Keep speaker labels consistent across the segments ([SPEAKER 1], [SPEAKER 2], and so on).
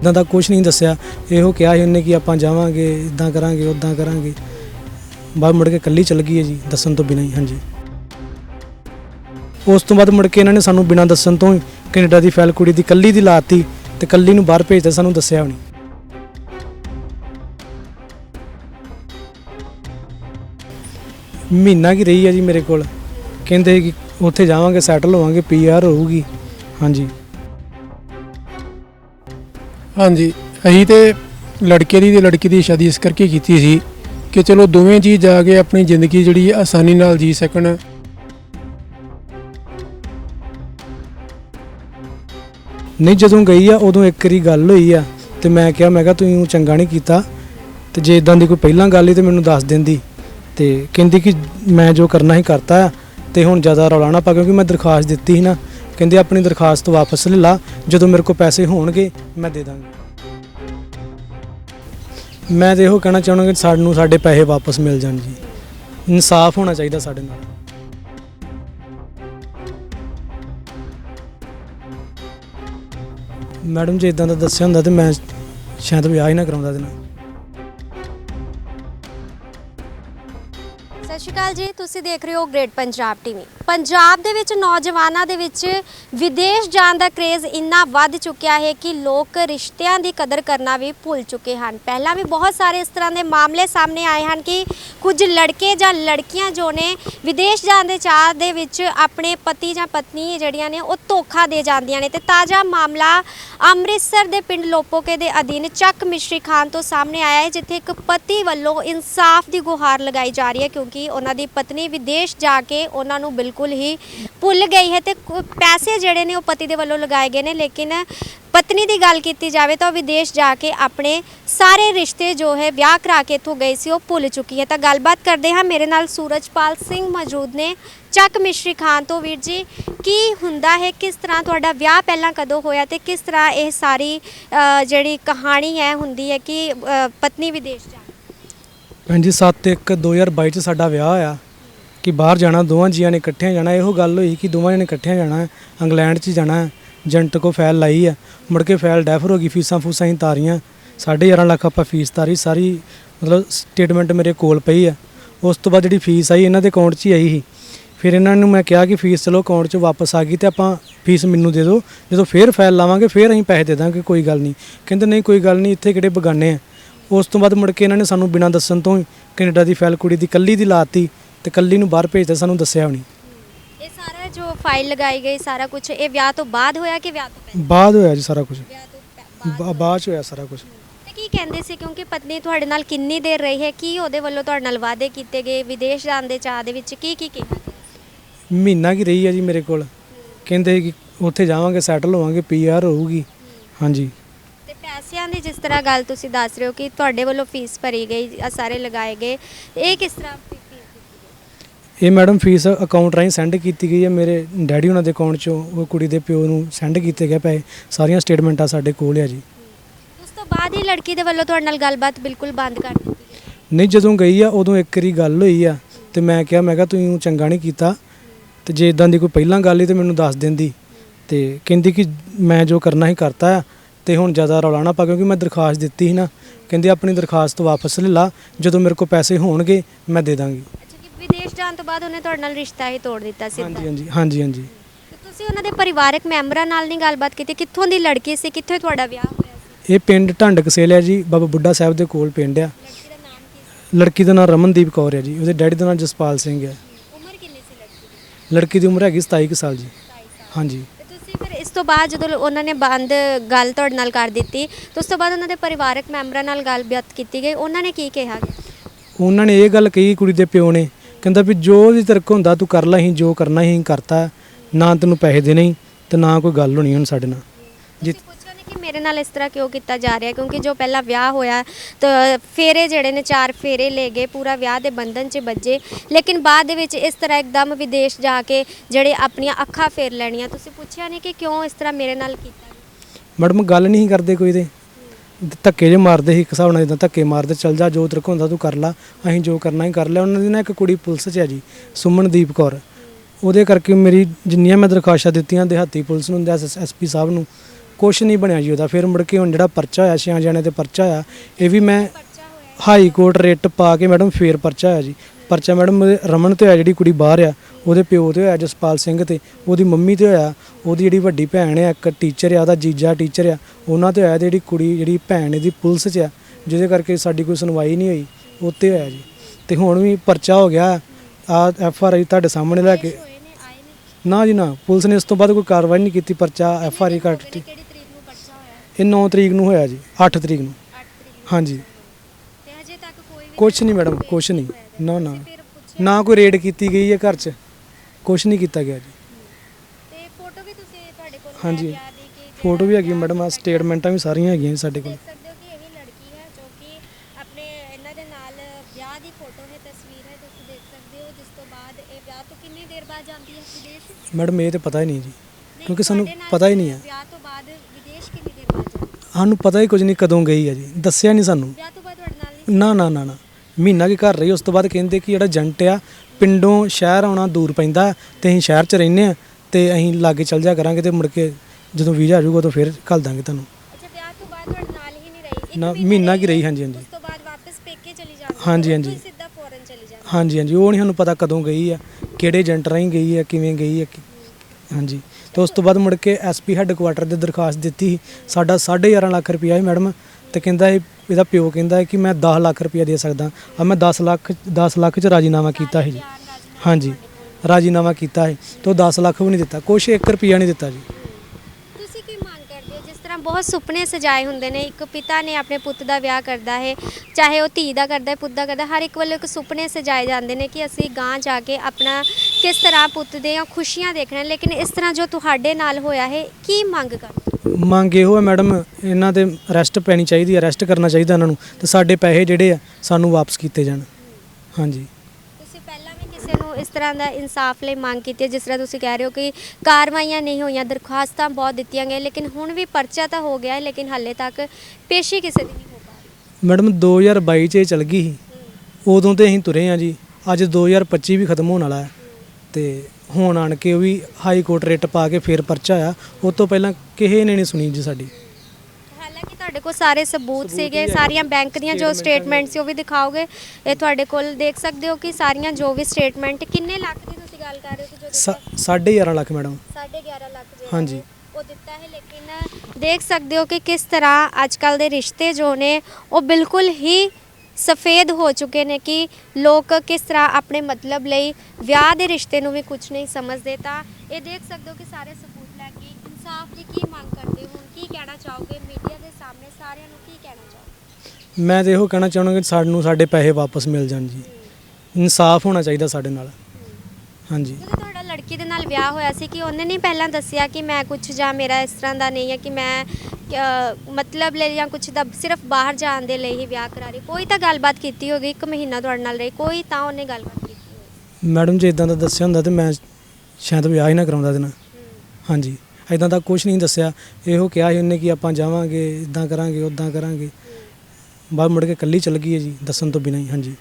[SPEAKER 1] ਇਦਾਂ ਦਾ ਕੁਝ ਨਹੀਂ ਦੱਸਿਆ। ਇਹੋ ਕਿਹਾ ਸੀ ਉਹਨੇ ਕਿ ਆਪਾਂ ਜਾਵਾਂਗੇ ਇਦਾਂ ਕਰਾਂਗੇ ਉਦਾਂ ਕਰਾਂਗੇ। ਬਾਅਦ ਮੁੜ ਕੇ ਕੱਲੀ ਚੱਲ ਗਈ ਹੈ ਜੀ, ਦੱਸਣ ਤੋਂ ਬਿਨਾਂ ਹੀ, ਹਾਂਜੀ। ਉਸ ਤੋਂ ਬਾਅਦ ਮੁੜ ਕੇ ਇਹਨਾਂ ਨੇ ਸਾਨੂੰ ਬਿਨਾਂ ਦੱਸਣ ਤੋਂ ਹੀ ਕੈਨੇਡਾ ਦੀ ਫੈਲ ਕੁੜੀ ਦੀ ਕੱਲੀ ਦੀ ਲਾਤੀ ਤੇ ਕੱਲੀ ਨੂੰ ਬਾਹਰ ਭੇਜਤਾ, ਸਾਨੂੰ ਦੱਸਿਆ ਵੀ ਨਹੀਂ। ਮਹੀਨਾ ਕੀ ਰਹੀ ਹੈ ਜੀ ਮੇਰੇ ਕੋਲ। ਕਹਿੰਦੇ ਕਿ ਉੱਥੇ ਜਾਵਾਂਗੇ ਸੈਟਲ ਹੋਵਾਂਗੇ ਪੀਆਰ ਹੋਊਗੀ। ਹਾਂਜੀ।
[SPEAKER 2] ਹਾਂਜੀ, ਅਸੀਂ ਤੇ ਲੜਕੇ ਦੀ ਤੇ ਲੜਕੀ ਦੀ ਸ਼ਾਦੀ ਇਸ ਕਰਕੇ ਕੀਤੀ ਸੀ ਕਿ ਚਲੋ ਦੋਵੇਂ ਜੀ ਜਾ ਕੇ ਆਪਣੀ ਜ਼ਿੰਦਗੀ ਜਿਹੜੀ ਆਸਾਨੀ ਨਾਲ ਜੀ ਸਕਣ।
[SPEAKER 1] ਨਹੀਂ, ਜਦੋਂ ਗਈ ਆ, ਉਦੋਂ ਇੱਕ ਵਾਰੀ ਗੱਲ ਹੋਈ ਆ ਤੇ ਮੈਂ ਕਿਹਾ ਮੈਂ ਕਿਹਾ ਤੂੰ ਚੰਗਾ ਨਹੀਂ ਕੀਤਾ ਤੇ ਜੇ ਇਦਾਂ ਦੀ ਕੋਈ ਪਹਿਲਾਂ ਗੱਲ ਹੀ ਤੇ ਮੈਨੂੰ ਦੱਸ ਦਿੰਦੀ ਤੇ ਕਹਿੰਦੀ ਕਿ ਮੈਂ ਜੋ ਕਰਨਾ ਹੀ ਕਰਤਾ ਆ ਤੇ ਹੁਣ ਜ਼ਿਆਦਾ ਰੌਲਾ ਨਾ ਪਾ ਕਿਉਂਕਿ ਮੈਂ ਦਰਖਾਸਤ ਦਿੱਤੀ ਸੀ ਨਾ। ਕਹਿੰਦੇ ਆਪਣੀ ਦਰਖਾਸਤ ਵਾਪਸ ਲੈ ਲਾ, ਜਦੋਂ ਮੇਰੇ ਕੋਲ ਪੈਸੇ ਹੋਣਗੇ, ਮੈਂ ਦੇ ਦਾਂਗੀ। ਮੈਂ ਤੇ ਇਹੋ ਕਹਿਣਾ ਚਾਹੁੰਦਾ ਕਿ ਸਾਨੂੰ ਸਾਡੇ ਪੈਸੇ ਵਾਪਸ ਮਿਲ ਜਾਣ ਜੀ। ਇਨਸਾਫ ਹੋਣਾ ਚਾਹੀਦਾ ਸਾਡੇ ਨਾਲ। ਮੈਡਮ, ਜੇ ਇਦਾਂ ਦਾ ਦੱਸਿਆ ਹੁੰਦਾ ਤੇ ਮੈਂ ਸ਼ਾਇਦ ਵਿਆਹ ਹੀ ਨਾ ਕਰਾਉਂਦਾ ਇਹਦੇ ਨਾਲ।
[SPEAKER 3] ਸਤਿ ਸ਼੍ਰੀ ਅਕਾਲ ਜੀ, ਤੁਸੀਂ ਦੇਖ ਰਹੇ ਹੋ ਗ੍ਰੇਟ ਪੰਜਾਬ ਟੀਵੀ ਪੰਜਾਬ ਦੇ ਵਿੱਚ ਨੌਜਵਾਨਾਂ ਦੇ ਵਿੱਚ ਵਿਦੇਸ਼ ਜਾਣ ਦਾ ਕ੍ਰੇਜ਼ ਇੰਨਾ ਵੱਧ ਚੁੱਕਿਆ ਹੈ ਕਿ ਲੋਕ ਰਿਸ਼ਤਿਆਂ ਦੀ ਕਦਰ ਕਰਨਾ ਵੀ ਭੁੱਲ ਚੁੱਕੇ ਹਨ। ਪਹਿਲਾਂ ਵੀ ਬਹੁਤ ਸਾਰੇ ਇਸ ਤਰ੍ਹਾਂ ਦੇ ਮਾਮਲੇ ਸਾਹਮਣੇ ਆਏ ਹਨ ਕਿ ਕੁਝ ਲੜਕੇ ਜਾਂ ਲੜਕੀਆਂ ਜੋ ਨੇ ਵਿਦੇਸ਼ ਜਾਣ ਦੇ ਚਾਹ ਦੇ ਵਿੱਚ ਆਪਣੇ ਪਤੀ ਜਾਂ ਪਤਨੀ ਜਿਹੜੀਆਂ ਨੇ, ਉਹ ਧੋਖਾ ਦੇ ਜਾਂਦੀਆਂ ਨੇ। ਤੇ ਤਾਜ਼ਾ ਮਾਮਲਾ ਅੰਮ੍ਰਿਤਸਰ ਦੇ ਪਿੰਡ ਲੋਪੋਕੇ ਦੇ ਅਧੀਨ ਚੱਕ ਮਿਸ਼ਰੀ ਖਾਨ ਤੋਂ ਸਾਹਮਣੇ ਆਇਆ ਹੈ, ਜਿੱਥੇ ਇੱਕ ਪਤੀ ਵੱਲੋਂ ਇਨਸਾਫ ਦੀ ਗੁਹਾਰ ਲਗਾਈ ਜਾ ਰਹੀ ਹੈ ਕਿਉਂਕਿ ਉਹਨਾਂ ਦੀ ਪਤਨੀ ਵਿਦੇਸ਼ ਜਾ ਕੇ ਉਹਨਾਂ ਨੂੰ ਬਿਲਕੁਲ ਹੀ ਭੁੱਲ ਗਈ ਹੈ ਤੇ ਕੁ- ਪੈਸੇ ਜਿਹੜੇ ਨੇ ਉਹ ਪਤੀ ਦੇ ਵੱਲੋਂ ਲਗਾਏ ਗਏ ਨੇ ਲੇਕਿਨ ਪਤਨੀ ਦੀ ਗੱਲ ਕੀਤੀ ਜਾਵੇ ਤਾਂ ਉਹ ਵਿਦੇਸ਼ ਜਾ ਕੇ ਆਪਣੇ ਸਾਰੇ ਰਿਸ਼ਤੇ ਜੋ ਹੈ ਵਿਆਹ ਕਰਾ ਕੇ ਇੱਥੋਂ ਗਈ ਸੀ ਉਹ ਭੁੱਲ ਚੁੱਕੀ ਹੈ। ਤਾਂ ਗੱਲਬਾਤ ਕਰਦੇ ਹਾਂ ਮੇਰੇ ਨਾਲ ਸੂਰਜਪਾਲ ਸਿੰਘ ਮੌਜੂਦ ਨੇ ਚੱਕ ਮਿਸ਼ਰੀ ਖਾਨ ਤੋਂ। ਵੀਰ ਜੀ ਕੀ ਹੁੰਦਾ ਹੈ ਕਿਸ ਤਰ੍ਹਾਂ ਤੁਹਾਡਾ ਵਿਆਹ ਪਹਿਲਾਂ ਕਦੋਂ ਹੋਇਆ ਤੇ ਕਿਸ ਤਰ੍ਹਾਂ ਇਹ ਸਾਰੀ ਅ, ਜਿਹੜੀ ਕਹਾਣੀ ਹੈ ਹੁੰਦੀ ਹੈ ਕਿ ਅ, ਪਤਨੀ ਵਿਦੇਸ਼ ਜਾ
[SPEAKER 1] ਭੈਣ ਜੀ 7 1 2022 ਚ ਸਾਡਾ ਵਿਆਹ ਹੋਇਆ ਕਿ ਬਾਹਰ ਜਾਣਾ, ਦੋਵਾਂ ਜੀਆਂ ਨੇ ਇਕੱਠਿਆਂ ਜਾਣਾ। ਇਹੋ ਗੱਲ ਹੋਈ ਕਿ ਦੋਵਾਂ ਨੇ ਇਕੱਠਿਆਂ ਜਾਣਾ ਹੈ ਇੰਗਲੈਂਡ 'ਚ ਜਾਣਾ ਹੈ ਏਜੰਟ ਕੋ ਫਾਈਲ ਲਾਈ ਆ। ਮੁੜ ਕੇ ਫਾਈਲ ਡੈਫਰ ਹੋ ਗਈ, ਫੀਸਾਂ ਫੂਸਾਂ ਹੀ ਤਾਰੀਆਂ। 11.5 ਲੱਖ ਆਪਾਂ ਫੀਸ ਤਾਰੀ, ਸਾਰੀ ਮਤਲਬ ਸਟੇਟਮੈਂਟ ਮੇਰੇ ਕੋਲ ਪਈ ਆ। ਉਸ ਤੋਂ ਬਾਅਦ ਜਿਹੜੀ ਫੀਸ ਆਈ, ਇਹਨਾਂ ਦੇ ਅਕਾਊਂਟ 'ਚ ਹੀ ਆਈ ਸੀ। ਫਿਰ ਇਹਨਾਂ ਨੂੰ ਮੈਂ ਕਿਹਾ ਕਿ ਫੀਸ ਚਲੋ ਅਕਾਊਂਟ 'ਚ ਵਾਪਸ ਆ ਗਈ ਤੇ ਆਪਾਂ ਫੀਸ ਮੈਨੂੰ ਦੇ ਦਿਓ। ਜਦੋਂ ਫੇਰ ਫਾਈਲ ਲਾਵਾਂਗੇ, ਫੇਰ ਅਸੀਂ ਪੈਸੇ ਦੇ ਦਾਂਗੇ, ਕੋਈ ਗੱਲ ਨਹੀਂ। ਕਹਿੰਦੇ, ਨਹੀਂ, ਕੋਈ ਗੱਲ ਨਹੀਂ, ਇੱਥੇ ਕਿਹੜੇ ਬਗਾਨੇ ਆ। ਉਸ ਤੋਂ ਬਾਅਦ ਮੁੜ ਕੇ ਇਹਨਾਂ ਨੇ ਸਾਨੂੰ ਬਿਨਾਂ ਦੱਸਣ ਤੋਂ ਹੀ ਕੈਨੇਡਾ ਦੀ ਫਾਈਲ ਕੁੜੀ ਦੀ ਕੱਲੀ ਦੀ ਲਾਤੀ ਤੇ ਕੱਲੀ ਨੂੰ ਬਾਹਰ ਭੇਜਤਾ ਸਾਨੂੰ ਦੱਸਿਆ ਵੀ ਨਹੀਂ।
[SPEAKER 3] ਇਹ ਸਾਰਾ ਜੋ ਫਾਈਲ ਲਗਾਈ ਗਈ ਸਾਰਾ ਕੁਝ ਇਹ ਵਿਆਹ ਤੋਂ ਬਾਅਦ ਹੋਇਆ ਕਿ ਵਿਆਹ ਤੋਂ ਪਹਿਲਾਂ?
[SPEAKER 1] ਬਾਅਦ ਹੋਇਆ ਜੀ ਸਾਰਾ ਕੁਝ
[SPEAKER 3] ਵਿਆਹ ਤੋਂ ਪਹਿ- ਬਾਅਦ
[SPEAKER 1] ਬਾਅਦ 'ਚ ਹੋਇਆ ਸਾਰਾ ਕੁਝ
[SPEAKER 3] ਤੇ ਕੀ ਕਹਿੰਦੇ ਸੀ ਕਿਉਂਕਿ ਪਤਨੀ ਤੁਹਾਡੇ ਨਾਲ ਕਿੰਨੀ ਦੇਰ ਰਹੀ ਹੈ ਕੀ ਉਹਦੇ ਵੱਲੋਂ ਤੁਹਾਡੇ ਨਾਲ ਵਾਅਦੇ ਕੀਤੇ ਗਏ ਵਿਦੇਸ਼ ਜਾਣ ਦੇ ਚਾਹ ਦੇ ਵਿੱਚ ਕੀ ਕੀ ਕਿਹਾ ਗਿਆ?
[SPEAKER 1] ਮਹੀਨਾ ਕੀ ਰਹੀ ਹੈ ਜੀ ਮੇਰੇ ਕੋਲ। ਕਹਿੰਦੇ ਕਿ ਉੱਥੇ ਜਾਵਾਂਗੇ ਸੈਟਲ ਹੋਵਾਂਗੇ ਪੀਆਰ ਹੋਊਗੀ। ਹਾਂਜੀ।
[SPEAKER 3] ਪੈਸਿਆਂ ਦੀ ਜਿਸ ਤਰ੍ਹਾਂ ਗੱਲ ਤੁਸੀਂ ਦੱਸ ਰਹੇ ਹੋ ਕਿ ਤੁਹਾਡੇ ਵੱਲੋਂ ਫੀਸ ਭਰੀ ਗਈ ਆਹ ਸਾਰੇ ਲਗਾਏ ਗਏ ਇਹ ਕਿਸ ਤਰ੍ਹਾਂ ਫੀ- ਫੀਸ ਦਿੱਤੀ
[SPEAKER 1] ਇਹ ਮੈਡਮ ਫੀਸ ਅਕਾਊਂਟ ਰਾਹੀਂ ਸੈਂਡ ਕੀਤੀ ਗਈ ਹੈ। ਮੇਰੇ ਡੈਡੀ ਉਹਨਾਂ ਦੇ ਅਕਾਊਂਟ 'ਚੋਂ ਉਹ ਕੁੜੀ ਦੇ ਪਿਓ ਨੂੰ ਸੈਂਡ ਕੀਤੇ ਗਏ ਪੈਸੇ। ਸਾਰੀਆਂ ਸਟੇਟਮੈਂਟਾਂ ਸਾਡੇ ਕੋਲ ਆ ਜੀ।
[SPEAKER 3] ਉਸ ਤੋਂ ਬਾਅਦ ਹੀ ਲੜਕੀ ਦੇ ਵੱਲੋਂ ਤੁਹਾਡੇ ਨਾਲ ਗੱਲਬਾਤ ਬਿਲਕੁਲ ਬੰਦ ਕਰ ਦਿੱਤੀ
[SPEAKER 1] ਨਹੀਂ ਜਦੋਂ ਗਈ ਆ ਉਦੋਂ ਇੱਕ ਵਾਰੀ ਗੱਲ ਹੋਈ ਆ ਤੇ ਮੈਂ ਕਿਹਾ ਮੈਂ ਕਿਹਾ ਤੂੰ ਚੰਗਾ ਨਹੀਂ ਕੀਤਾ ਤੇ ਜੇ ਇਦਾਂ ਦੀ ਕੋਈ ਪਹਿਲਾਂ ਗੱਲ ਹੀ ਤੇ ਮੈਨੂੰ ਦੱਸ ਦਿੰਦੀ। ਤੇ ਕਹਿੰਦੀ ਕਿ ਮੈਂ ਜੋ ਕਰਨਾ ਹੀ ਕਰਤਾ ਆ ਤੇ ਹੁਣ ਜ਼ਿਆਦਾ ਰੌਲਾ ਨਾ ਪਾ ਕਿਉਂਕਿ ਮੈਂ ਦਰਖਾਸਤ ਦਿੱਤੀ ਸੀ ਨਾ ਕਹਿੰਦੇ ਆਪਣੀ ਦਰਖਾਸਤ ਵਾਪਸ ਲੈ ਲਾ ਜਦੋਂ ਮੇਰੇ ਕੋਲ ਪੈਸੇ ਹੋਣਗੇ ਮੈਂ ਦੇ ਦਾਂਗੀ।
[SPEAKER 3] ਅੱਛਾ ਕਿ ਵਿਦੇਸ਼ ਜਾਣ ਤੋਂ ਬਾਅਦ ਉਹਨੇ ਤੁਹਾਡੇ ਨਾਲ ਰਿਸ਼ਤਾ ਹੀ ਤੋੜ ਦਿੱਤਾ ਸੀ
[SPEAKER 1] ਹਾਂਜੀ ਹਾਂਜੀ ਹਾਂਜੀ ਹਾਂਜੀ।
[SPEAKER 3] ਤੇ ਤੁਸੀਂ ਉਹਨਾਂ ਦੇ ਪਰਿਵਾਰਕ ਮੈਂਬਰਾਂ ਨਾਲ ਨਹੀਂ ਗੱਲਬਾਤ ਕੀਤੀ? ਕਿੱਥੋਂ ਦੀ ਲੜਕੀ ਸੀ? ਕਿੱਥੇ ਤੁਹਾਡਾ ਵਿਆਹ ਹੋਇਆ ਸੀ?
[SPEAKER 1] ਇਹ ਪਿੰਡ ਢੰਡ ਕਸੇਲ ਜੀ ਬਾਬਾ ਬੁੱਢਾ ਸਾਹਿਬ ਦੇ ਕੋਲ ਪਿੰਡ ਆ।
[SPEAKER 3] ਲੜਕੀ ਦਾ ਨਾਮ ਕੀ ਸੀ?
[SPEAKER 1] ਲੜਕੀ ਦਾ ਨਾਮ ਰਮਨਦੀਪ ਕੌਰ ਹੈ ਜੀ ਉਹਦੇ ਡੈਡੀ ਦਾ ਨਾਮ ਜਸਪਾਲ ਸਿੰਘ ਹੈ।
[SPEAKER 3] ਉਮਰ ਕਿੰਨੀ ਸੀ ਲੜਕੀ ਦੀ?
[SPEAKER 1] ਲੜਕੀ ਦੀ ਉਮਰ ਹੈਗੀ 27 ਕੁ ਸਾਲ ਜੀ।
[SPEAKER 3] 27 ਸਾਲ।
[SPEAKER 1] ਹਾਂਜੀ।
[SPEAKER 3] ਤੋਂ ਬਾਅਦ ਜਦੋਂ ਉਹਨਾਂ ਨੇ ਬੰਦ ਗੱਲ ਤੁਹਾਡੇ ਨਾਲ ਕਰ ਦਿੱਤੀ, ਤੇ ਉਸ ਤੋਂ ਬਾਅਦ ਉਹਨਾਂ ਦੇ ਪਰਿਵਾਰਕ ਮੈਂਬਰਾਂ ਨਾਲ ਗੱਲਬਾਤ ਕੀਤੀ ਗਈ, ਉਹਨਾਂ ਨੇ ਕੀ ਕਿਹਾ?
[SPEAKER 1] ਉਹਨਾਂ ਨੇ ਇਹ ਗੱਲ ਕਹੀ ਕੁੜੀ ਦੇ ਪਿਓ ਨੇ, ਕਹਿੰਦਾ ਵੀ ਜੋ ਵੀ ਤਰਕ ਹੁੰਦਾ ਤੂੰ ਕਰ ਲੈ ਹੀ ਜੋ ਕਰਨਾ ਹੀ ਕਰਤਾ, ਨਾ ਤੈਨੂੰ ਪੈਸੇ ਦੇਣੇ, ਤੇ ਨਾ ਕੋਈ ਗੱਲ ਹੋਣੀ ਹੁਣ ਸਾਡੇ ਨਾਲ। ਜੀ
[SPEAKER 3] ਕਿ ਮੇਰੇ ਨਾਲ ਇਸ ਤਰ੍ਹਾਂ ਕਿਉਂ ਕੀਤਾ ਜਾ ਰਿਹਾ, ਕਿਉਂਕਿ ਜੋ ਪਹਿਲਾਂ ਵਿਆਹ ਹੋਇਆ, ਤਾਂ ਫੇਰੇ ਜਿਹੜੇ ਨੇ, ਚਾਰ ਫੇਰੇ ਲੈ ਗਏ, ਪੂਰਾ ਵਿਆਹ ਦੇ ਬੰਧਨ 'ਚ ਬੱਜੇ ਲੇਕਿਨ ਬਾਅਦ ਦੇ ਵਿੱਚ ਇਸ ਤਰ੍ਹਾਂ ਇੱਕਦਮ ਵਿਦੇਸ਼ ਜਾ ਕੇ ਜਿਹੜੇ ਆਪਣੀਆਂ ਅੱਖਾਂ ਫੇਰ ਲੈਣੀਆਂ। ਤੁਸੀਂ ਪੁੱਛਿਆ ਨਹੀਂ ਕਿ ਕਿਉਂ ਇਸ ਤਰ੍ਹਾਂ ਮੇਰੇ ਨਾਲ ਕੀਤਾ
[SPEAKER 1] ਮੈਡਮ, ਗੱਲ ਨਹੀਂ ਕਰਦੇ ਕੋਈ ਦੇ। ਧੱਕੇ ਜੇ ਮਾਰਦੇ ਸੀ, ਇੱਕ ਹਿਸਾਬ ਨਾਲ ਜਿੱਦਾਂ ਧੱਕੇ ਮਾਰਦੇ, ਚੱਲ ਜਾ, ਜੋ ਤੇਰੇ ਕੋਲ ਹੁੰਦਾ ਤੂੰ ਕਰ ਲਾ, ਅਸੀਂ ਜੋ ਕਰਨਾ ਹੀ ਕਰ ਲਿਆ। ਉਹਨਾਂ ਦੀ ਨਾ ਇੱਕ ਕੁੜੀ ਪੁਲਿਸ 'ਚ ਹੈ ਜੀ, ਸੁਮਨਦੀਪ ਕੌਰ। ਉਹਦੇ ਕਰਕੇ ਮੇਰੀ ਜਿੰਨੀਆਂ ਮੈਂ ਦਰਖਾਸਤਾਂ ਦਿੱਤੀਆਂ, ਦਿਹਾਤੀ ਪੁਲਿਸ ਨੂੰ ਐਸਪੀ ਸਾਹਿਬ ਨੂੰ ਕੁਛ ਨਹੀਂ ਬਣਿਆ ਜੀ ਉਹਦਾ। ਫਿਰ ਮੁੜ ਕੇ ਹੁਣ ਜਿਹੜਾ ਪਰਚਾ ਹੋਇਆ ਛਿਆਂ ਜਣਿਆਂ ਤੇ ਪਰਚਾ ਹੋਇਆ ਇਹ ਵੀ ਮੈਂ ਹਾਈ ਕੋਰਟ ਰੇਟ ਪਾ ਕੇ ਮੈਡਮ ਫੇਰ ਪਰਚਾ ਹੋਇਆ ਜੀ। ਪਰਚਾ ਮੈਡਮ ਰਮਨ ਤੇ ਹੋਇਆ ਜਿਹੜੀ ਕੁੜੀ ਬਾਹਰ ਆ, ਉਹਦੇ ਪਿਓ ਤੇ ਹੋਇਆ, ਜਸਪਾਲ ਸਿੰਘ ਤੇ। ਉਹਦੀ ਮੰਮੀ ਤੇ ਹੋਇਆ, ਉਹਦੀ ਜਿਹੜੀ ਵੱਡੀ ਭੈਣ ਆ, ਇੱਕ ਟੀਚਰ ਆ, ਉਹਦਾ ਜੀਜਾ ਟੀਚਰ ਆ, ਉਹਨਾਂ ਤੇ ਹੋਇਆ ਤੇ ਜਿਹੜੀ ਕੁੜੀ, ਜਿਹੜੀ ਭੈਣ ਇਹਦੀ ਪੁਲਿਸ 'ਚ ਆ, ਜਿਹਦੇ ਕਰਕੇ ਸਾਡੀ ਕੋਈ ਸੁਣਵਾਈ ਨਹੀਂ ਹੋਈ ਉੱਤੇ ਹੋਇਆ ਜੀ। ਤੇ ਹੁਣ ਵੀ ਪਰਚਾ ਹੋ ਗਿਆ, ਆ ਐਫ ਆਰ ਆਈ ਤੁਹਾਡੇ ਸਾਹਮਣੇ ਲੈ ਕੇ। ਨਾ ਜੀ ਨਾ, ਪੁਲਿਸ ਨੇ ਇਸ ਤੋਂ ਬਾਅਦ ਕੋਈ ਕਾਰਵਾਈ ਨਹੀਂ ਕੀਤੀ, ਪਰਚਾ ਐਫ ਆਰ ਆਈ ਕੱਟ ਦਿੱਤੀ
[SPEAKER 3] ਕਿਹੜੀ ਤਰੀਕ ਨੂੰ ਪਰਚਾ ਹੋਇਆ
[SPEAKER 1] ਇਹ 9 ਤਰੀਕ ਨੂੰ ਹੋਇਆ ਜੀ 8 ਤਰੀਕ ਨੂੰ।
[SPEAKER 3] 8 ਤਰੀਕ
[SPEAKER 1] ਹਾਂਜੀ।
[SPEAKER 3] ਤੇ ਹਜੇ ਤੱਕ ਕੋਈ ਵੀ
[SPEAKER 1] ਕੁਛ ਨਹੀਂ ਮੈਡਮ ਕੁਛ ਨਹੀਂ ਨਾ ਨਾ।
[SPEAKER 3] ਫਿਰ ਪੁੱਛਿਆ
[SPEAKER 1] ਨਾ ਕੋਈ ਰੇਡ ਕੀਤੀ ਗਈ ਹੈ ਘਰ 'ਚ। ਕੁਛ ਨਹੀਂ ਕੀਤਾ ਗਿਆ ਜੀ।
[SPEAKER 3] ਤੇ ਫੋਟੋ ਵੀ ਤੁਸੀਂ ਤੁਹਾਡੇ ਕੋਲ ਹੈ
[SPEAKER 1] ਹਾਂਜੀ
[SPEAKER 3] ਵਿਆਹ ਦੀ ਕਿ
[SPEAKER 1] ਫੋਟੋ ਵੀ ਹੈਗੀ ਮੈਡਮ ਆ ਸਟੇਟਮੈਂਟਾਂ ਵੀ ਸਾਰੀਆਂ ਹੈਗੀਆਂ ਜੀ ਸਾਡੇ ਕੋਲ।
[SPEAKER 3] ਦੇਖ ਸਕਦੇ ਹੋ ਕਿ ਇਹ ਲੜਕੀ ਹੈ ਜੋ ਕਿ ਆਪਣੇ ਇਹਨਾਂ ਦੇ ਨਾਲ ਵਿਆਹ ਦੀ ਫੋਟੋ ਹੈ ਤਸਵੀਰ ਹੈ ਤੁਸੀਂ ਦੇਖ ਸਕਦੇ ਹੋ ਜਿਸ ਤੋਂ ਬਾਅਦ ਇਹ ਵਿਆਹ ਤੋਂ ਕਿੰਨੀ ਦੇਰ ਬਾਅਦ ਜਾਂਦੀ ਹੈ ਵਿਦੇਸ਼?
[SPEAKER 1] ਮੈਡਮ ਇਹ ਤੇ ਪਤਾ ਹੀ ਨਹੀਂ ਜੀ। ਕਿਉਂਕਿ ਸਾਨੂੰ ਪਤਾ ਹੀ ਨਹੀਂ ਹੈ।
[SPEAKER 3] ਵਿਆਹ ਤੋਂ ਬਾਅਦ ਵਿਦੇਸ਼ ਕਿੰਨੀ ਦੇਰ ਬਾਅਦ ਜਾਂਦੀ?
[SPEAKER 1] ਸਾਨੂੰ ਪਤਾ ਹੀ ਕੁਝ ਨਹੀਂ ਕਦੋਂ ਗਈ ਹੈ ਜੀ। ਦੱਸਿਆ ਨਹੀਂ ਸਾਨੂੰ।
[SPEAKER 3] ਵਿਆਹ ਤੋਂ ਬਾਅਦ ਤੁਹਾਡੇ ਨਾਲ ਨਹੀਂ
[SPEAKER 1] ਨਾ ਨਾ ਨਾ ਨਾ। ਮਹੀਨਾ ਕੀ ਘਰ ਰਹੀ ਉਸ ਤੋਂ ਬਾਅਦ ਕਹਿੰਦੇ ਕਿ ਜਿਹੜਾ ਏਜੰਟ ਆ ਪਿੰਡੋਂ ਸ਼ਹਿਰ ਆਉਣਾ ਦੂਰ ਪੈਂਦਾ ਤੇ ਅਸੀਂ ਸ਼ਹਿਰ 'ਚ ਰਹਿੰਦੇ ਆ ਤੇ ਅਸੀਂ ਲਾਗੇ ਚੱਲ ਜਾ ਕਰਾਂਗੇ ਤੇ ਮੁੜ ਕੇ ਜਦੋਂ ਵੀਜ਼ਾ ਆ ਜਾਊਗਾ ਤਾਂ ਫਿਰ ਘੱਲ ਦਾਂਗੇ ਤੁਹਾਨੂੰ।
[SPEAKER 3] ਅੱਛਾ ਵਿਆਹ ਤੋਂ ਬਾਅਦ ਤੁਹਾਡੇ ਨਾਲ ਹੀ ਨਹੀਂ ਰਹੀ। ਇੱਕ
[SPEAKER 1] ਨਾ ਮਹੀਨਾ ਕੀ ਰਹੀ ਹਾਂਜੀ ਹਾਂਜੀ।
[SPEAKER 3] ਉਸ ਤੋਂ ਬਾਅਦ ਵਾਪਸ ਪੇਕੇ ਚਲੀ ਜਾਂਦੀ ਹੈ।
[SPEAKER 1] ਹਾਂਜੀ,
[SPEAKER 3] ਉੱਥੋਂ
[SPEAKER 1] ਹਾਂਜੀ।
[SPEAKER 3] ਸਿੱਧਾ ਫੋਰਨ ਚਲੀ ਜਾਂਦੀ ਹੈ।
[SPEAKER 1] ਹਾਂਜੀ ਹਾਂਜੀ। ਉਹ ਨਹੀਂ ਸਾਨੂੰ ਪਤਾ ਕਦੋਂ ਗਈ ਆ ਕਿਹੜੇ ਏਜੰਟ ਰਾਹੀਂ ਗਈ ਆ ਕਿਵੇਂ ਗਈ ਆ ਕਿ- ਹਾਂਜੀ। ਤੇ ਉਸ ਤੋਂ ਬਾਅਦ ਮੁੜ ਕੇ ਐਸਪੀ ਹੈੱਡਕੁਆਟਰ ਦੇ ਦਰਖਾਸਤ ਦਿੱਤੀ ਸਾਡਾ 11.5 ਲੱਖ ਰੁਪਇਆ ਹੈ ਮੈਡਮ ਤੇ ਕਹਿੰਦਾ ਇਹ ਇਹਦਾ ਪਿਓ ਕਹਿੰਦਾ ਹੈ ਕਿ ਮੈਂ 10 ਲੱਖ ਰੁਪਇਆ ਦੇ ਸਕਦਾ। ਆ ਮੈਂ 10 ਲੱਖ 10 ਲੱਖ ਚ ਰਾਜੀਨਾਮਾ ਕੀਤਾ ਹੈ ਜੀ। ਹਾਂਜੀ ਰਾਜੀਨਾਮਾ ਕੀਤਾ ਹੈ ਤੇ ਉਹ 10 ਲੱਖ ਵੀ ਨਹੀਂ ਦਿੱਤਾ। ਕੁਛ 1 ਰੁਪਿਆ ਨਹੀਂ ਦਿੱਤਾ ਜੀ।
[SPEAKER 3] ਤੁਸੀਂ ਕੀ ਮੰਗ ਕਰਦੇ ਹੋ? ਜਿਸ ਤਰ੍ਹਾਂ ਬਹੁਤ ਸੁਪਨੇ ਸਜਾਏ ਹੁੰਦੇ ਨੇ ਇੱਕ ਪਿਤਾ ਨੇ ਆਪਣੇ ਪੁੱਤ ਦਾ ਵਿਆਹ ਕਰਦਾ ਹੈ ਚਾਹੇ ਉਹ ਧੀ ਦਾ ਕਰਦਾ ਹੈ ਪੁੱਤ ਦਾ ਕਰਦਾ ਹੈ, ਹਰ ਇੱਕ ਵੱਲੋਂ ਇੱਕ ਸੁਪਨੇ ਸਜਾਏ ਜਾਂਦੇ ਨੇ ਕਿ ਅਸੀਂ ਗਾਂ ਜਾ ਕੇ ਆਪਣਾ ਕਿਸ ਤਰ੍ਹਾਂ ਪੁੱਤ ਦੀਆਂ ਖੁਸ਼ੀਆਂ ਦੇਖਣਾ ਲੇਕਿਨ ਇਸ ਤਰ੍ਹਾਂ ਜੋ ਤੁਹਾਡੇ ਨਾਲ ਹੋਇਆ ਹੈ ਕੀ ਮੰਗ ਕਰਦੇ ਹੋ?
[SPEAKER 1] ਮੰਗ ਇਹੋ ਹੈ ਮੈਡਮ ਇਹਨਾਂ ਤੇ ਅਰੈਸਟ ਪੈਣੀ ਚਾਹੀਦੀ ਹੈ ਅਰੈਸਟ ਕਰਨਾ ਚਾਹੀਦਾ ਇਹਨਾਂ ਨੂੰ ਤੇ ਸਾਡੇ ਪੈਸੇ ਜਿਹੜੇ ਆ ਸਾਨੂੰ ਵਾਪਸ ਕੀਤੇ ਜਾਣ। ਹਾਂਜੀ।
[SPEAKER 3] ਤੁਸੀਂ ਪਹਿਲਾਂ ਵੀ ਕਿਸੇ ਨੂੰ ਇਸ ਤਰ੍ਹਾਂ ਦਾ ਇਨਸਾਫ ਲਈ ਮੰਗ ਕੀਤੀ ਹੈ ਜਿਸ ਤਰ੍ਹਾਂ ਤੁਸੀਂ ਕਹਿ ਰਹੇ ਹੋ ਕਿ ਕਾਰਵਾਈਆਂ ਨਹੀਂ ਹੋਈਆਂ ਦਰਖਾਸਤਾਂ ਬਹੁਤ ਦਿੱਤੀਆਂ ਗਈਆਂ ਲੇਕਿਨ ਹੁਣ ਵੀ ਪਰਚਾ ਤਾਂ ਹੋ ਗਿਆ ਹੈ ਲੇਕਿਨ ਹਾਲੇ ਤੱਕ ਪੇਸ਼ੀ ਕਿਸੇ ਦੀ ਨਹੀਂ ਹੋ ਪਾ ਰਹੀ
[SPEAKER 1] ਮੈਡਮ 2022 ਚ ਇਹ ਚਲ ਗਈ ਸੀ। ਉਦੋਂ ਤੇ ਅਸੀਂ ਤੁਰੇ ਆ ਜੀ ਅੱਜ 2025 ਵੀ ਖਤਮ ਹੋਣ ਵਾਲਾ ਹੈ। ਤੇ ਹੁਣ ਆਣ ਕੇ ਉਹ ਵੀ ਹਾਈ ਕੋਰਟ ਰਿਟ ਪਾ ਕੇ ਫੇਰ ਪਰਚਾ ਆ ਉਸ ਤੋਂ ਪਹਿਲਾਂ ਕਿਸੇ ਨੇ ਨਹੀਂ ਸੁਣੀ ਜੀ ਸਾਡੀ।
[SPEAKER 3] ਹਾਲਾਂਕਿ ਤੁਹਾਡੇ ਕੋਲ ਸਾਰੇ ਸਬੂਤ ਸੀਗੇ ਸਾਰੀਆਂ ਬੈਂਕ ਦੀਆਂ ਜੋ ਸਟੇਟਮੈਂਟ ਸੀ ਉਹ ਵੀ ਦਿਖਾਓਗੇ। ਇਹ ਤੁਹਾਡੇ ਕੋਲ ਦੇਖ ਸਕਦੇ ਹੋ ਕਿ ਸਾਰੀਆਂ ਜੋ ਵੀ ਸਟੇਟਮੈਂਟ ਕਿੰਨੇ ਲੱਖ ਦੀ ਤੁਸੀਂ ਗੱਲ ਕਰ ਰਹੇ ਹੋ ਕਿ ਜੋ
[SPEAKER 1] ਸਾ- ਸਾਢੇ 11 ਲੱਖ ਮੈਡਮ।
[SPEAKER 3] 11.5 ਲੱਖ ਜਿਹੜਾ
[SPEAKER 1] ਹਾਂਜੀ।
[SPEAKER 3] ਹੈ ਉਹ ਦਿੱਤਾ ਹੈ ਲੇਕਿਨ ਦੇਖ ਸਕਦੇ ਹੋ ਕਿ ਕਿਸ ਤਰ੍ਹਾਂ ਅੱਜ ਕੱਲ ਦੇ ਰਿਸ਼ਤੇ ਜੋ ਨੇ ਉਹ ਬਿਲਕੁਲ ਹੀ ਸਫੇਦ ਹੋ ਚੁੱਕੇ ਨੇ ਕਿ ਲੋਕ ਕਿਸ ਤਰ੍ਹਾਂ ਆਪਣੇ ਮਤਲਬ ਲਈ ਵਿਆਹ ਦੇ ਰਿਸ਼ਤੇ ਨੂੰ ਵੀ ਕੁਝ ਨਹੀਂ ਸਮਝਦੇ। ਤਾਂ ਇਹ ਦੇਖ ਸਕਦੇ ਹੋ ਕਿ ਸਾਰੇ ਸਬੂਤ ਲੈ ਕੇ ਇਨਸਾਫ ਦੀ ਕੀ ਮੰਗ ਕਰਦੇ ਹੋ? ਕੀ ਕਹਿਣਾ ਚਾਹੋਗੇ? ਮੀਡੀਆ ਦੇ ਸਾਹਮਣੇ ਸਾਰਿਆਂ ਨੂੰ ਕੀ ਕਹਿਣਾ ਚਾਹੋਗੇ?
[SPEAKER 1] ਮੈਂ ਤੇ ਇਹੋ ਕਹਿਣਾ ਚਾਹੁੰਦਾ ਕਿ ਸਾਨੂੰ ਸਾਡੇ ਪੈਸੇ ਵਾਪਸ ਮਿਲ ਜਾਣ ਜੀ। ਇਨਸਾਫ ਹੋਣਾ ਚਾਹੀਦਾ ਸਾਡੇ ਨਾਲ। ਹਾਂਜੀ।
[SPEAKER 3] ਲੜਕੀ ਦੇ ਨਾਲ ਵਿਆਹ ਹੋਇਆ ਸੀ ਕਿ ਉਹਨੇ ਨਹੀਂ ਪਹਿਲਾਂ ਦੱਸਿਆ ਕਿ ਮੈਂ ਕੁਝ ਜਾਂ ਮੇਰਾ ਇਸ ਤਰ੍ਹਾਂ ਦਾ ਨਹੀਂ ਹੈ ਕਿ ਮੈਂ ਮਤਲਬ ਲੈ ਜਾਂ ਕੁਝ ਦਾ ਸਿਰਫ ਬਾਹਰ ਜਾਣ ਦੇ ਲਈ ਹੀ ਵਿਆਹ ਕਰਾ ਰਹੀ। ਕੋਈ ਤਾਂ ਗੱਲਬਾਤ ਕੀਤੀ ਹੋਗੀ ਇੱਕ ਮਹੀਨਾ ਤੁਹਾਡੇ ਨਾਲ ਰਹੀ। ਕੋਈ ਤਾਂ ਉਹਨੇ ਗੱਲਬਾਤ ਕੀਤੀ ਹੋਈ
[SPEAKER 1] ਮੈਡਮ ਜੇ ਇਦਾਂ ਦਾ ਦੱਸਿਆ ਹੁੰਦਾ ਤੇ ਮੈਂ ਸ਼ਾਇਦ ਵਿਆਹ ਹੀ ਨਾ ਕਰਾਉਂਦਾ ਇਹਦੇ ਨਾਲ। ਹਾਂਜੀ। ਇਦਾਂ ਦਾ ਕੁਝ ਨਹੀਂ ਦੱਸਿਆ। ਇਹੋ ਕਿਹਾ ਸੀ ਉਹਨੇ ਕਿ ਆਪਾਂ ਜਾਵਾਂਗੇ ਇਦਾਂ ਕਰਾਂਗੇ ਉਦਾਂ ਕਰਾਂਗੇ। ਬਾਅਦ ਮੁੜ ਕੇ ਕੱਲੀ ਚਲ ਗਈ ਹੈ ਜੀ ਦੱਸਣ ਤੋਂ ਬਿਨਾਂ ਹੀ। ਹਾਂਜੀ।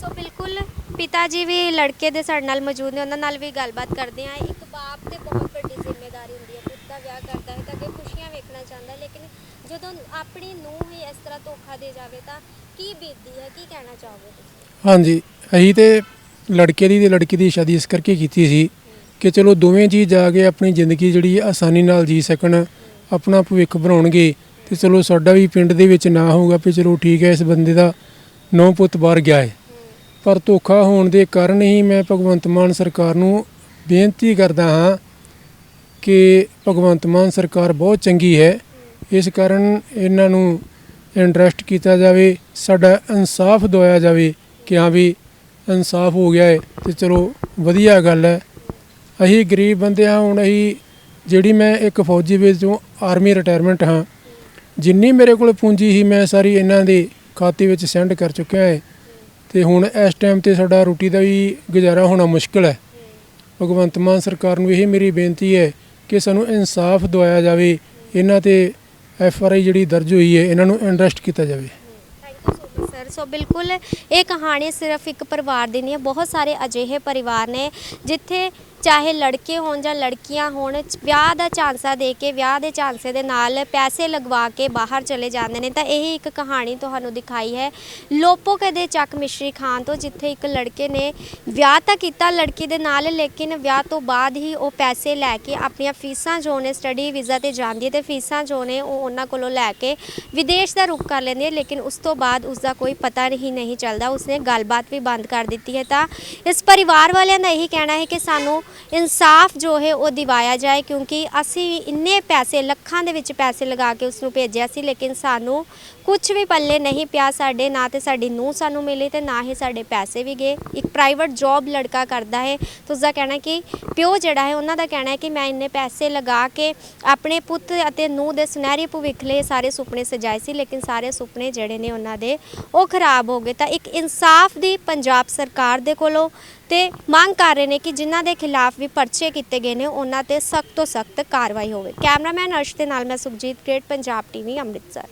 [SPEAKER 3] ਸੋ ਬਿਲਕੁਲ ਪਿਤਾ ਜੀ ਵੀ ਲੜਕੇ ਦੇ ਸਾਡੇ ਨਾਲ ਮੌਜੂਦ ਨੇ ਉਹਨਾਂ ਨਾਲ ਵੀ ਗੱਲਬਾਤ ਕਰਦੇ ਆ ਇੱਕ ਬਾਪ ਤੇ ਬਹੁਤ ਵੱਡੀ ਜ਼ਿੰਮੇਵਾਰੀ ਹੁੰਦੀ ਹੈ। ਪੁੱਤ ਦਾ ਵਿਆਹ ਕਰਦਾ ਹੈ ਤਾਂ ਅੱਗੇ ਖੁਸ਼ੀਆਂ ਵੇਖਣਾ ਚਾਹੁੰਦਾ ਹੈ, ਲੇਕਿਨ ਜਦੋਂ ਆਪਣੀ ਨੂੰਹ ਹੀ ਇਸ ਤਰ੍ਹਾਂ ਧੋਖਾ ਦੇ ਜਾਵੇ ਤਾਂ ਕੀ ਬੀਤਦੀ ਹੈ? ਕੀ ਕਹਿਣਾ ਚਾਹੋਗੇ ਤੁਸੀਂ?
[SPEAKER 2] ਹਾਂਜੀ ਅਸੀਂ ਤੇ ਲੜਕੇ ਦੀ ਤੇ ਲੜਕੀ ਦੀ ਸ਼ਾਦੀ ਇਸ ਕਰਕੇ ਕੀਤੀ ਸੀ ਕਿ ਚਲੋ ਦੋਵੇਂ ਜੀ ਜਾ ਕੇ ਆਪਣੀ ਜ਼ਿੰਦਗੀ ਜਿਹੜੀ ਆਸਾਨੀ ਨਾਲ ਜੀ ਸਕਣ ਆਪਣਾ ਭਵਿੱਖ ਬਣਾਉਣਗੇ ਤੇ ਚਲੋ ਸਾਡਾ ਵੀ ਪਿੰਡ ਦੇ ਵਿੱਚ ਨਾ ਹੋਊਗਾ ਵੀ ਚਲੋ ਠੀਕ ਹੈ ਇਸ ਬੰਦੇ ਦਾ ਨੌ ਪੁੱਤ ਬਾਹਰ ਗਿਆ ਹੈ। ਪਰ ਧੋਖਾ ਹੋਣ ਦੇ ਕਾਰਨ ਹੀ ਮੈਂ ਭਗਵੰਤ ਮਾਨ ਸਰਕਾਰ ਨੂੰ ਬੇਨਤੀ ਕਰਦਾ ਹਾਂ ਕਿ ਭਗਵੰਤ ਮਾਨ ਸਰਕਾਰ ਬਹੁਤ ਚੰਗੀ ਹੈ। ਇਸ ਕਾਰਨ ਇਹਨਾਂ ਨੂੰ ਇੰਟਰਸਟ ਕੀਤਾ ਜਾਵੇ, ਸਾਡਾ ਇਨਸਾਫ ਦਵਾਇਆ ਜਾਵੇ ਕਿ ਹਾਂ ਵੀ ਇਨਸਾਫ ਹੋ ਗਿਆ ਹੈ ਤੇ ਚਲੋ ਵਧੀਆ ਗੱਲ ਹੈ। ਅਸੀਂ ਗਰੀਬ ਬੰਦੇ ਹਾਂ, ਹੁਣ ਅਸੀਂ ਜਿਹੜੀ ਮੈਂ ਇੱਕ ਫੌਜੀ ਵਿੱਚੋਂ ਆਰਮੀ ਰਿਟਾਇਰਮੈਂਟ ਹਾਂ, ਜਿੰਨੀ ਮੇਰੇ ਕੋਲ ਪੂੰਜੀ ਸੀ ਮੈਂ ਸਾਰੀ ਇਹਨਾਂ ਦੇ ਖਾਤੇ ਵਿੱਚ ਸੈਂਡ ਕਰ ਚੁੱਕਿਆ ਹੈ। ਤੇ ਹੁਣ ਇਸ ਟਾਈਮ ਤੇ ਸਾਡਾ ਰੋਟੀ ਦਾ ਵੀ ਗੁਜ਼ਾਰਾ ਹੋਣਾ ਮੁਸ਼ਕਲ ਹੈ। ਭਗਵੰਤ ਮਾਨ ਸਰਕਾਰ ਨੂੰ ਇਹ ਮੇਰੀ ਬੇਨਤੀ ਹੈ ਕਿ ਸਾਨੂੰ ਇਨਸਾਫ ਦਵਾਇਆ ਜਾਵੇ। ਇਹਨਾਂ ਤੇ ਐਫ ਆਰ ਆਈ ਜਿਹੜੀ ਦਰਜ ਹੋਈ ਹੈ, ਇਹਨਾਂ ਨੂੰ ਇੰਟਰਸਟ ਕੀਤਾ ਜਾਵੇ।
[SPEAKER 3] ਸਰ ਸੋ ਬਿਲਕੁਲ, ਇਹ ਕਹਾਣੀ ਸਿਰਫ ਇੱਕ ਪਰਿਵਾਰ ਦੀ ਨਹੀਂ ਹੈ, ਬਹੁਤ ਸਾਰੇ ਅਜਿਹੇ ਪਰਿਵਾਰ ਨੇ ਜਿੱਥੇ ਚਾਹੇ ਲੜਕੇ ਹੋਣ ਜਾਂ ਲੜਕੀਆਂ ਹੋਣ, ਵਿਆਹ ਦਾ ਝਾਂਸਾ ਦੇ ਕੇ, ਵਿਆਹ ਦੇ ਝਾਂਸੇ ਦੇ ਨਾਲ ਪੈਸੇ ਲਗਵਾ ਕੇ ਬਾਹਰ ਚਲੇ ਜਾਂਦੇ ਨੇ, ਤਾਂ ਇਹ ਇੱਕ ਕਹਾਣੀ ਤੁਹਾਨੂੰ ਦਿਖਾਈ ਹੈ। ਲੋਪੋ ਕਦੇ ਚੱਕ ਮਿਸ਼ਰੀ ਖਾਨ ਤੋਂ, ਜਿੱਥੇ ਇੱਕ ਲੜਕੇ ਨੇ ਵਿਆਹ ਤਾਂ ਕੀਤਾ ਲੜਕੀ ਦੇ ਨਾਲ, ਲੇਕਿਨ ਵਿਆਹ ਤੋਂ ਬਾਅਦ ਹੀ ਉਹ ਪੈਸੇ ਲੈ ਕੇ ਆਪਣੀਆਂ ਫੀਸਾਂ ਜੋ ਨੇ, ਸਟੱਡੀ ਵੀਜ਼ਾ ਤੇ ਜਾਂਦੀ ਹੈ, ਤੇ ਫੀਸਾਂ ਜੋ ਨੇ ਉਹ ਉਹਨਾਂ ਕੋਲੋਂ ਲੈ ਕੇ ਵਿਦੇਸ਼ ਦਾ ਰੁਖ ਕਰ ਲੈਂਦੀ ਹੈ, ਲੇਕਿਨ ਉਸ ਤੋਂ ਬਾਅਦ ਉਸ ਦਾ ਕੋਈ ਪਤਾ ਹੀ ਨਹੀਂ ਚੱਲਦਾ। ਉਸਨੇ ਗੱਲਬਾਤ ਵੀ ਬੰਦ ਕਰ ਦਿੱਤੀ ਹੈ। ਤਾਂ ਇਸ ਪਰਿਵਾਰ ਵਾਲਿਆਂ ਦਾ ਇਹੀ ਕਹਿਣਾ ਹੈ ਕਿ ਸਾਨੂੰ ਇਨਸਾਫ ਜੋ ਹੈ ਉਹ ਦਿਵਾਇਆ ਜਾਏ ਕਿਉਂਕਿ ਅਸੀਂ ਇੰਨੇ ਪੈਸੇ, ਲੱਖਾਂ ਦੇ ਵਿੱਚ ਪੈਸੇ ਲਗਾ ਕੇ ਉਸ ਨੂੰ ਭੇਜਿਆ ਸੀ, ਲੇਕਿਨ ਸਾਨੂੰ ਕੁਝ ਵੀ ਪੱਲੇ ਨਹੀਂ ਪਿਆ ਸਾਡੇ, ਨਾ ਤੇ ਸਾਡੀ ਨੂੰਹ ਸਾਨੂੰ ਮਿਲੀ ਤੇ ਨਾ ਹੀ ਸਾਡੇ ਪੈਸੇ ਵੀ ਗਏ। ਇੱਕ ਪ੍ਰਾਈਵੇਟ ਜੌਬ ਲੜਕਾ ਕਰਦਾ ਹੈ, ਤੇ ਉਸ ਦਾ ਕਹਿਣਾ ਕਿ ਪਿਓ ਜਿਹੜਾ ਹੈ, ਉਹਨਾਂ ਦਾ ਕਹਿਣਾ ਹੈ ਕਿ ਮੈਂ ਇੰਨੇ ਪੈਸੇ ਲਗਾ ਕੇ ਆਪਣੇ ਪੁੱਤ ਅਤੇ ਨੂੰਹ ਦੇ ਸੁਨਹਿਰੀ ਭਵਿੱਖ ਲਈ ਸਾਰੇ ਸੁਪਨੇ ਸਜਾਏ ਸੀ, ਲੇਕਿਨ ਸਾਰੇ ਸੁਪਨੇ ਜਿਹੜੇ ਨੇ ਉਹਨਾਂ ਦੇ ਉਹ ਖਰਾਬ ਹੋ ਗਏ। ਤਾਂ ਇੱਕ ਇਨਸਾਫ ਦੀ ਪੰਜਾਬ ਸਰਕਾਰ ਦੇ ਕੋਲੋਂ ਤੇ ਮੰਗ ਕਰ ਰਹੇ ਨੇ ਕਿ ਜਿਨ੍ਹਾਂ ਦੇ ਖਿਲਾਫ ਵੀ ਪਰਚੇ ਕੀਤੇ ਗਏ ਨੇ, ਉਹਨਾਂ ਤੇ ਸਖਤ ਤੋਂ ਸਖਤ ਕਾਰਵਾਈ ਹੋਵੇ। ਕੈਮਰਾਮੈਨ ਅਰਸ਼ ਦੇ ਨਾਲ ਮੈਂ ਸੁਖਜੀਤ ਗ੍ਰੇਟ, ਪੰਜਾਬ ਟੀਵੀ, ਅੰਮ੍ਰਿਤਸਰ।